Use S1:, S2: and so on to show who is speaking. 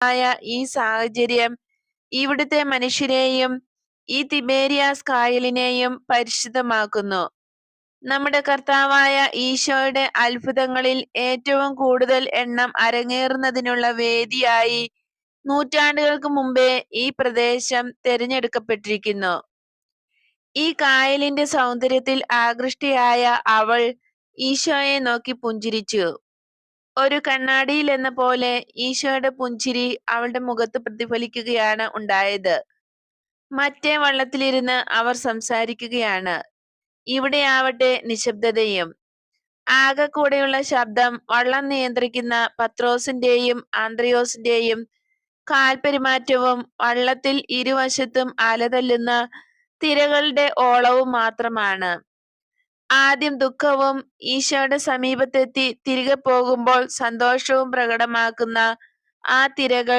S1: ആയ ഈ സാഹചര്യം ഇവിടുത്തെ മനുഷ്യരെയും ഈ തിബേരിയാസ് കായലിനെയും പരിശുദ്ധമാക്കുന്നു. നമ്മുടെ കർത്താവായ ഈശോയുടെ അത്ഭുതങ്ങളിൽ ഏറ്റവും കൂടുതൽ എണ്ണം അരങ്ങേറുന്നതിനുള്ള വേദിയായി നൂറ്റാണ്ടുകൾക്ക് മുമ്പേ ഈ പ്രദേശം തിരഞ്ഞെടുക്കപ്പെട്ടിരിക്കുന്നു. ഈ കായലിന്റെ സൗന്ദര്യത്തിൽ ആകൃഷ്ടയായ അവൾ ഈശോയെ നോക്കി പുഞ്ചിരിച്ചു. ഒരു കണ്ണാടിയിൽ എന്ന പോലെ ഈശോയുടെ പുഞ്ചിരി അവളുടെ മുഖത്ത് പ്രതിഫലിക്കുകയാണ് ഉണ്ടായത്. മറ്റേ വള്ളത്തിലിരുന്ന് അവർ സംസാരിക്കുകയാണ്. ഇവിടെ ഇവിടെയാവട്ടെ നിശബ്ദതയും. ആകെ കൂടെയുള്ള ശബ്ദം വള്ളം നിയന്ത്രിക്കുന്ന പത്രോസിന്റെയും ആന്ത്രയോസിന്റെയും കാൽപെരുമാറ്റവും വള്ളത്തിൽ ഇരുവശത്തും അലതല്ലുന്ന തിരകളുടെ ഓളവും മാത്രമാണ്. ആദ്യം ദുഃഖവും ഈശോയുടെ സമീപത്തെത്തി തിരികെ പോകുമ്പോൾ സന്തോഷവും പ്രകടമാക്കുന്ന ആ തിരകൾ